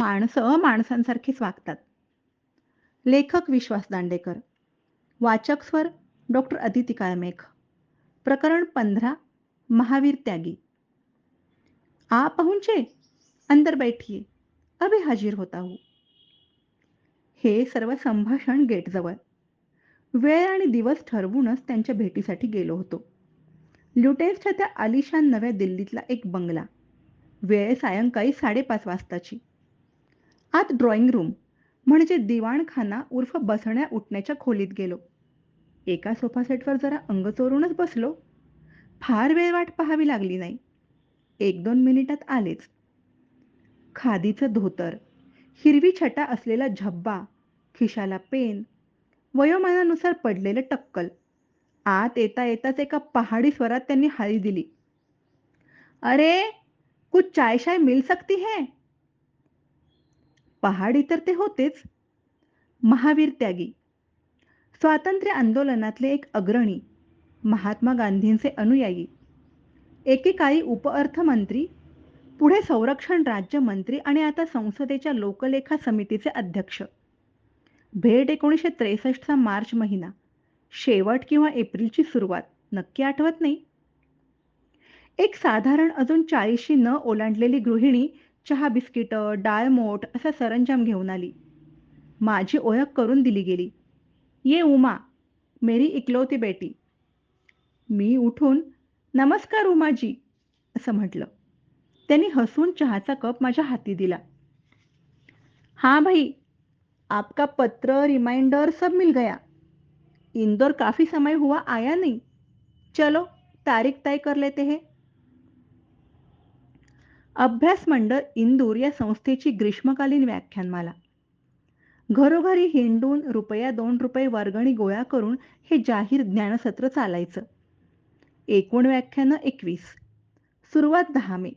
माणसं माणसांसारखीच वागतात लेखक विश्वास दांडेकर वाचक स्वर डॉक्टर अदिती काळमेघ प्रकरण पंधरा महावीर त्यागी. आ पहुंचे अंदर बैठिये अभि हाजीर होता हूँ. हे सर्व संभाषण गेटजवळ वेळ आणि दिवस ठरवूनच त्यांच्या भेटीसाठी गेलो होतो. ल्युटेन्सच्या त्या आलिशान नव्या दिल्लीतला एक बंगला. वेळ सायंकाळी साडेपाच वाजताची. आत ड्रॉइंग रूम म्हणजे दिवाणखाना उर्फ बसण्या उठण्याच्या खोलीत गेलो. एका सोफा सेटवर जरा अंग चोरूनच बसलो. फार वेळ वाट पाहावी लागली नाही. एक दोन मिनिटात आलेच. खादीचं धोतर हिरवी छटा असलेला झब्बा खिशाला पेन वयोमानानुसार पडलेलं टक्कल. आत येता येताच एका पहाडी स्वरात त्यांनी हाळी दिली. अरे कुछ चाय शाय मिल सकती है? पहाडी तर ते होतेच. महावीर त्यागी. स्वातंत्र्य आंदोलनातले एक अग्रणी महात्मा गांधींचे अनुयायी. एकेकाळी उपअर्थमंत्री पुढे संरक्षण राज्यमंत्री आणि आता संसदेच्या लोकलेखा समितीचे अध्यक्ष. भेट एकोणीसशे त्रेसष्टचा मार्च महिना. शेवट किंवा एप्रिलची सुरुवात. नक्की आठवत नाही? एक साधारण अजून चाळीशी न ओलांडलेली गृहिणी चहा बिस्किटं डाळमोठ असा सरंजाम घेऊन आली. माझी ओळख करून दिली गेली. ये उमा मेरी इकलौती बेटी. मी उठून नमस्कार उमाजी असं म्हटलं. त्यांनी हसून चहाचा कप माझ्या हाती दिला. हाँ भाई आपका पत्र रिमाइंडर सब मिल गया. इंदौर काफी समय हुआ आया नहीं. चलो तारीख तय कर लेते हैं. अभ्यास मंडळ इंदूर या संस्थेची ग्रीष्मकालीन व्याख्यानमाला घरोघरी हिंडून रुपया दोन रुपये वर्गणी गोळा करून हे जाहीर ज्ञानसत्र चालायचं. एकूण व्याख्यानं एकवीस. सुरुवात दहा मे.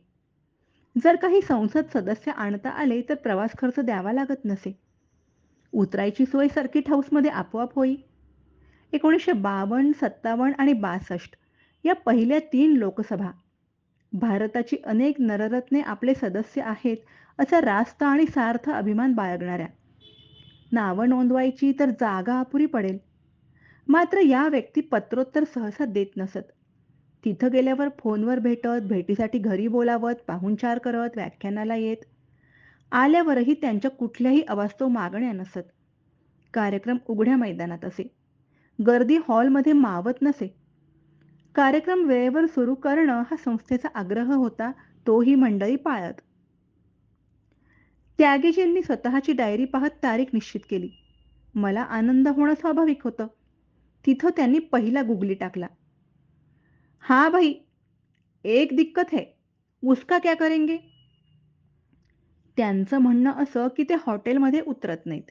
जर काही संसद सदस्य आणता आले तर प्रवास खर्च द्यावा लागत नसे. उतरायची सोय सर्किट हाऊसमध्ये आपोआप होई. एकोणीसशे बावन्न सत्तावन्न आणि बासष्ट या पहिल्या तीन लोकसभा भारताची अनेक नररत्ने आपले सदस्य आहेत असा रास्त आणि सार्थ अभिमान बाळगणाऱ्या. नावं नोंदवायची तर जागा अपुरी पडेल. मात्र या व्यक्ती पत्रोत्तर सहसा देत नसत. तिथं गेल्यावर फोनवर भेटत भेटीसाठी घरी बोलावत पाहुणचार करत व्याख्यानाला येत. आल्यावरही त्यांच्या कुठल्याही अवास्तव मागण्या नसत. कार्यक्रम उघड्या मैदानात असे. गर्दी हॉलमध्ये मावत नसे. कार्यक्रम वेळेवर सुरू करणं हा संस्थेचा आग्रह होता तोही मंडळी पाळत. त्यागीजींनी स्वतःची डायरी पाहत तारीख निश्चित केली. मला आनंद होणं स्वाभाविक होतं. तिथं त्यांनी पहिला गुगली टाकला. हा भाई एक दिक्कत है उसका क्या करेंगे? त्यांचं म्हणणं असं की ते हॉटेलमध्ये उतरत नाहीत.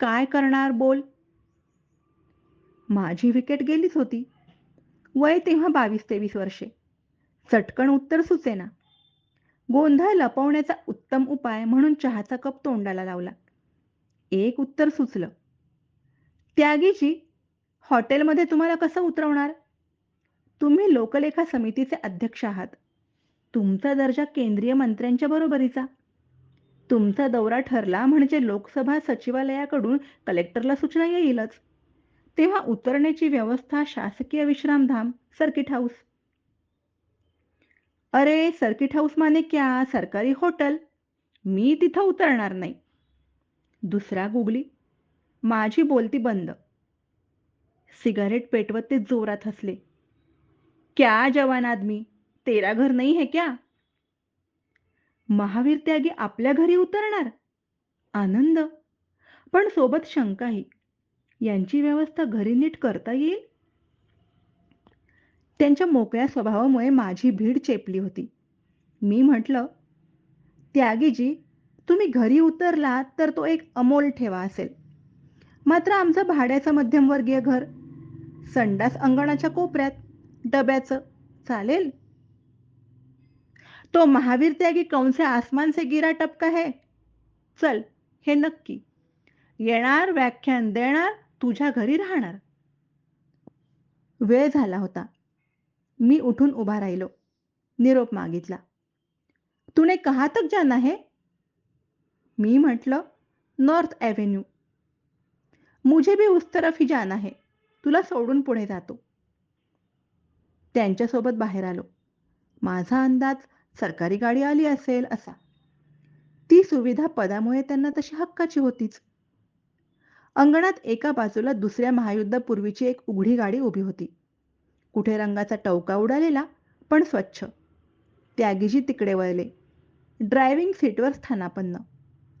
काय करणार बोल? माझी विकेट गेलीच होती. वय तेव्हा बावीस तेवीस वर्षे. चटकन उत्तर सुचेना. गोंधळ लपवण्याचा उत्तम उपाय म्हणून चहाचा कप तोंडाला लावला. एक उत्तर सुचलं. त्यागीजी हॉटेलमध्ये तुम्हाला कसं उतरवणार? तुम्ही लोकलेखा समितीचे अध्यक्ष आहात. तुमचा दर्जा केंद्रीय मंत्र्यांच्या बरोबरीचा. तुमचा दौरा ठरला म्हणजे लोकसभा सचिवालयाकडून कलेक्टरला सूचना येईलच. तेव्हा उतरण्याची व्यवस्था शासकीय विश्रामधाम सर्किट हाऊस अरे सर्किट हाऊस माने क्या? सरकारी हॉटेल मी तिथं उतरणार नाही. दुसरा गुगली माझी बोलती बंद. सिगारेट पेटवत ते जोरात हसले. क्या जवान आदमी? तेरा घर नाही है क्या? महावीर त्यागी आपल्या घरी उतरणार? आनंद. पण सोबत शंकाही. यांची व्यवस्था घरी नीट करता येईल? त्यांच्या मोकळ्या स्वभावामुळे माझी भीड चेपली होती. मी म्हटलं त्यागीजी तुम्ही घरी उतरलात तर तो एक अमोल ठेवा असेल. मात्र आमचं भाड्याचं मध्यमवर्गीय घर संडास अंगणाच्या कोपऱ्यात डब्याचं चालेल? तो महावीर त्यागी कौन आसमान से गिरा टपका है. चल हे नक्की. येणार व्याख्यान देणार तुझ्या घरी राहणार? वेळ झाला होता. मी उठून उभा राहिलो. निरोप मागितला. तुने कहा तक जाना है? मी म्हटलं नॉर्थ ॲव्हेन्यू. मुझे भी उस तरफ ही जाना है. तुला सोडून पुढे जातो. त्यांच्यासोबत बाहेर आलो. माझा अंदाज सरकारी गाडी आली असेल असा. ती सुविधा पदामुळे त्यांना तशी हक्काची होतीच. अंगणात एका बाजूला दुसऱ्या महायुद्धापूर्वीची एक उघडी गाडी उभी होती. कुठे रंगाचा टवका उडालेला पण स्वच्छ. त्यागीजी तिकडे वळले. ड्रायव्हिंग सीटवर स्थानापन्न.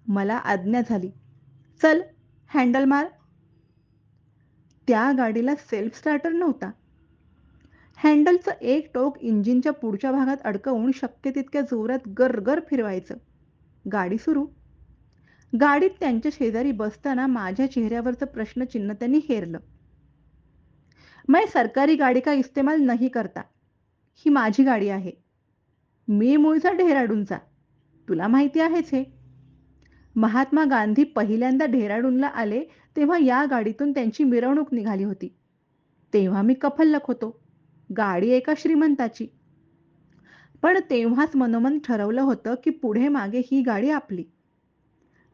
मला आज्ञा झाली. चल हँडल मार. त्या गाडीला सेल्फ स्टार्टर नव्हता. हँडलचं एक टोक इंजिनच्या पुढच्या भागात अडकवून शक्य तितक्या जोरात गरगर फिरवायचं. गाडी सुरू. गाडीत त्यांच्या शेजारी बसताना माझ्या चेहऱ्यावरचं प्रश्नचिन्ह त्यांनी हेरलं. मैं सरकारी गाडी का इस्तेमाल नाही करता? ही माझी गाडी आहे. मी मूळचा डेहराडूनचा. तुला माहिती आहेच हे. महात्मा गांधी पहिल्यांदा डेहराडूनला आले तेव्हा या गाडीतून त्यांची मिरवणूक निघाली होती. तेव्हा मी कफल्लक होतो. गाडी एका श्रीमंताची. पण तेव्हाच मनोमन ठरवलं होतं की पुढे मागे ही गाडी आपली.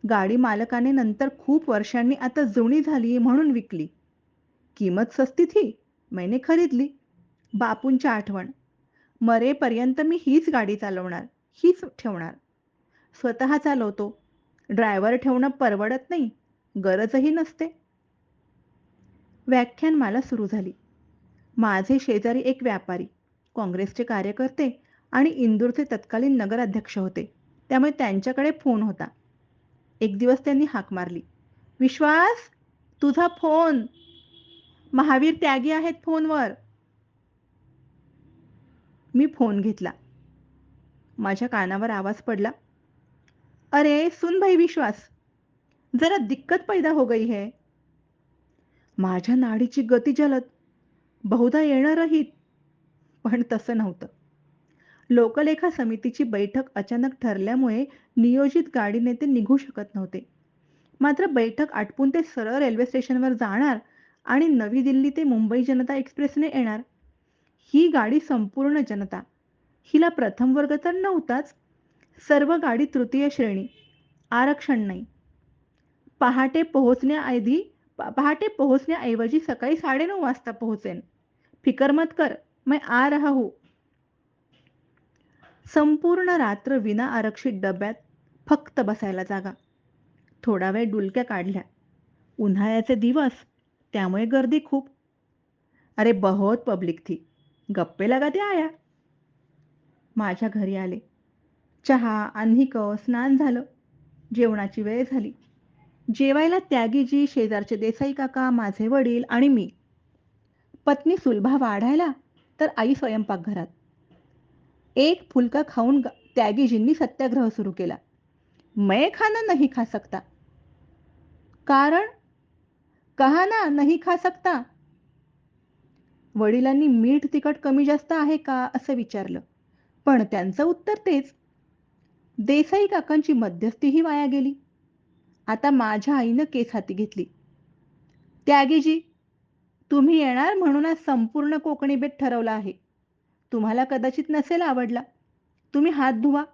गाडी मालकाने नंतर खूप वर्षांनी आता जुनी झाली म्हणून विकली. किंमत सस्ती थी मैंने खरीदली. बापूंची आठवण. मरेपर्यंत मी हीच गाडी चालवणार हीच ठेवणार. स्वतः चालवतो. ड्रायव्हर ठेवणं परवडत नाही गरजही नसते. व्याख्यान मला सुरू झाली. माझे शेजारी एक व्यापारी काँग्रेसचे कार्यकर्ते आणि इंदूरचे तत्कालीन नगराध्यक्ष होते. त्यामुळे त्यांच्याकडे फोन होता. एक दिवस त्यांनी हाक मारली. विश्वास तुझा फोन महावीर त्यागी आहेत फोनवर. मी फोन घेतला. माझ्या कानावर आवाज पडला. अरे सुन भाई विश्वास जरा दिक्कत पैदा हो गई है. माझ्या नाडीची गती जलद बहुधा येणारही पण तसं नव्हतं. लोकलेखा समितीची बैठक अचानक ठरल्यामुळे नियोजित गाडीने ते निघू शकत नव्हते. मात्र बैठक आटपून ते सरळ रेल्वे स्टेशनवर जाणार आणि नवी दिल्ली ते मुंबई जनता एक्सप्रेसने येणार. ही गाडी संपूर्ण जनता. हिला प्रथम वर्ग तर नव्हताच. सर्व गाडी तृतीय श्रेणी. आरक्षण नाही. पहाटे पोहोचण्याआधी पहाटे पोहोचण्याऐवजी सकाळी साडेनऊ वाजता पोहोचेन. फिकर मत कर मैं आ रहा हूँ. संपूर्ण रात्र विना आरक्षित डब्यात फक्त बसायला जागा. थोडा वेळ डुलक्या काढल्या. उन्हाळ्याचे दिवस त्यामुळे गर्दी खूप. अरे बहुत पब्लिक थी. गप्पे लगा ते आया. माझ्या घरी आले. चहा अन्निक स्नान झालं. जेवणाची वेळ झाली. जेवायला त्यागीजी शेजारचे देसाई काका माझे वडील आणि मी. पत्नी सुलभा वाढायला तर आई स्वयंपाकघरात. एक फुलका खाऊन त्यागीजींनी सत्याग्रह सुरू केला. मैं खाना नहीं खा सकता. कारण कहा ना नाही खा सकता. वडिलांनी मीठ तिखट कमी जास्त आहे का असं विचारलं. पण त्यांचं उत्तर तेच. देसाई काकांची मध्यस्थीही वाया गेली. आता माझ्या आईनं केस हाती घेतली. त्यागीजी तुम्ही येणार म्हणूनच संपूर्ण कोकणी बेत ठरवला आहे. तुम्हाला कदाचित नसेल आवडला. तुम्ही हात धुवा.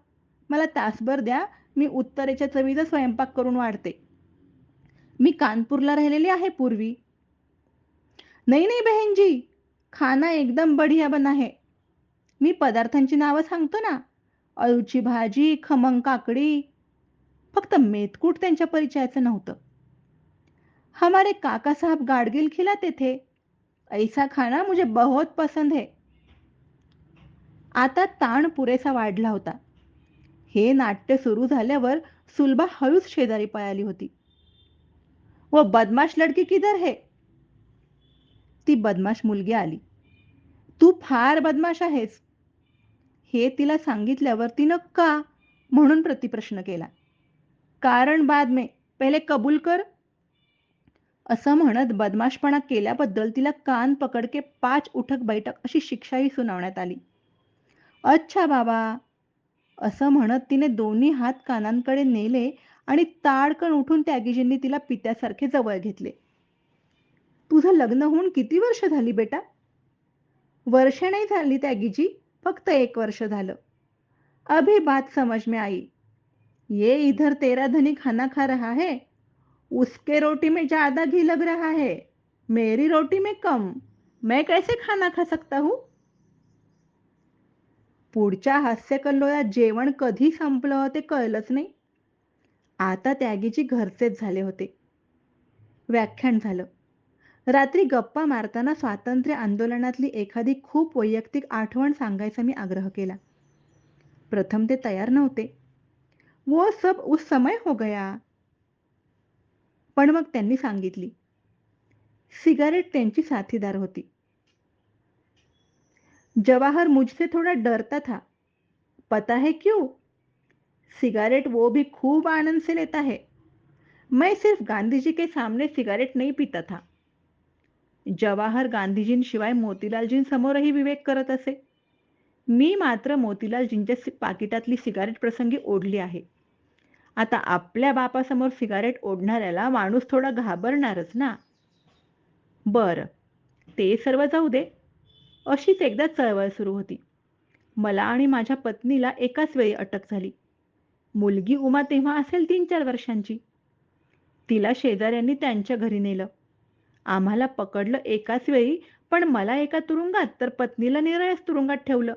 मला तासभर द्या. मी उत्तरेच्या चवीचा स्वयंपाक करून वाढते. मी कानपूरला राहिलेली आहे पूर्वी. नाही नाही बहनजी खाना एकदम बढिया बना है मी पदार्थांची नावं सांगतो ना. अळूची भाजी खमंग काकडी. फक्त मेतकूट त्यांच्या परिचयाचं नव्हतं. हमारे काका साहब गाडगिल खिलाते थे. ऐसा खाना मुझे बहुत पसंद है. आता ताण पुरेसा वाढला होता. हे नाट्य सुरू झाल्यावर सुलभा हळूच शेजारी पळाली होती. व बदमाश लडकी किधर हे? ती बदमाश मुलगी आली. तू फार बदमाश आहेस. हे तिला सांगितल्यावर तिनं का? म्हणून प्रतिप्रश्न केला. कारण बाद में पहिले कबूल कर. असं म्हणत बदमाशपणा केल्याबद्दल तिला कान पकडके पाच उठक बैठक अशी शिक्षाही सुनावण्यात आली. अच्छा बाबा. असं म्हणत तिने दोन्ही हात कानांकडे नेले आणि ताडकन उठून त्यागीजींनी तिला पित्यासारखे जवळ घेतले. तुझं लग्न होऊन किती वर्ष झाली बेटा? वर्ष नाही झाली त्यागीजी फक्त एक वर्ष झालं. अभी बात समज में आई. ये इधर तेरा धनी खाना खा रहा है. उसके रोटी में ज्यादा घी लग रहा है. मेरी रोटी में कम. मैं कैसे खाना खा सकता हूँ? पुढच्या हास्यकल्लोळात जेवण कधी संपलं ते कळलंच नाही. आता त्यागीची घरचेच झाले होते. व्याख्यान झालं. रात्री गप्पा मारताना स्वातंत्र्य आंदोलनातली एखादी खूप वैयक्तिक आठवण सांगायचा मी आग्रह केला. प्रथम ते तयार नव्हते. वो सब उस समय हो गया. पण मग त्यांनी सांगितली. सिगारेट त्यांची साथीदार होती. जवाहर मुझसे थोड़ा डरता था। पता है क्यों? सिगारेट वो भी खूब आनंद से लेता है। मैं सिर्फ गांधी जी के सामने सिगारेट नहीं पीता था। जवाहर गांधीजींशिवाय मोतीलालजींसमोरही विवेक करत असे। मी मात्र मोतीलालजींच्या पाकिटातली सिगारेट प्रसंगी ओढली आहे। आता आपल्या बापासमोर सिगारेट ओढणाऱ्याला माणूस थोडा घाबरणारच ना? बर ते सर्व जाऊ दे. अशीच एकदा चळवळ सुरू होती. मला आणि माझ्या पत्नीला एकाच वेळी अटक झाली. मुलगी उमा तेव्हा असेल तीन चार वर्षांची. तिला शेजाऱ्यांनी त्यांच्या घरी नेलं. आम्हाला पकडलं एकाच वेळी पण मला एका तुरुंगात तर पत्नीला निराळ्याच तुरुंगात ठेवलं.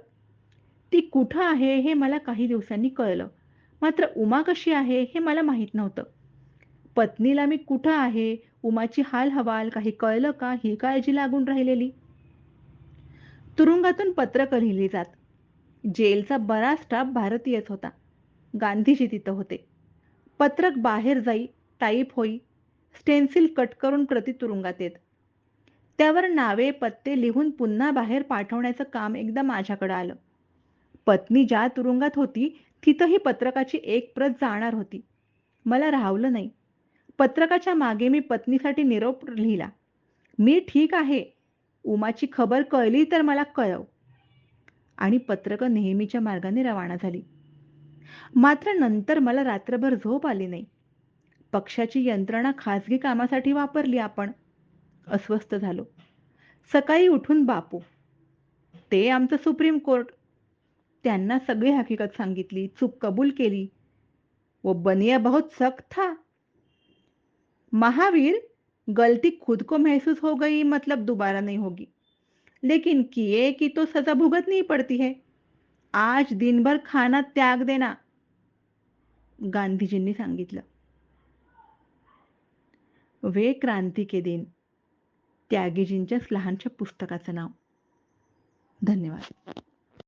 ती कुठं आहे हे मला काही दिवसांनी कळलं. मात्र उमा कशी आहे हे मला माहीत नव्हतं. पत्नीला मी कुठं आहे उमाची हाल हवाल काही कळलं का ही काळजी लागून राहिलेली? तुरुंगातून पत्रकं लिहिली जात. जेलचा बराच स्टाफ भारतीयच होता. गांधीजी तिथं होते. पत्रक बाहेर जाई टाईप होई स्टेन्सिल कट करून प्रति तुरुंगात येत. त्यावर नावे पत्ते लिहून पुन्हा बाहेर पाठवण्याचं काम एकदा माझ्याकडे आलं. पत्नी ज्या तुरुंगात होती तिथंही पत्रकाची एक प्रत जाणार होती. मला राहवलं नाही. पत्रकाच्या मागे मी पत्नीसाठी निरोप लिहिला. मी ठीक आहे. उमाची खबर कळली तर मला कळव. आणि पत्रकं नेहमीच्या मार्गाने रवाना झाली. मात्र नंतर मला रात्रभर झोप आली नाही. पक्षाची यंत्रणा खाजगी कामासाठी वापरली आपण. अस्वस्थ झालो. सकाळी उठून बापू. ते आमचं सुप्रीम कोर्ट. त्यांना सगळी हकीकत सांगितली चूक कबूल केली. व बनिया बहुत सख्त था. महावीर गलती खुद को महसूस हो गई मतलब दोबारा नहीं होगी। लेकिन किए की तो सजा भुगतनी पड़ती है। आज दिन भर खाना त्याग देना। गांधीजींनी सांगितलं। वे क्रांती के दिन त्यागीजींच्या लहानशा पुस्तकाचं नाव. धन्यवाद.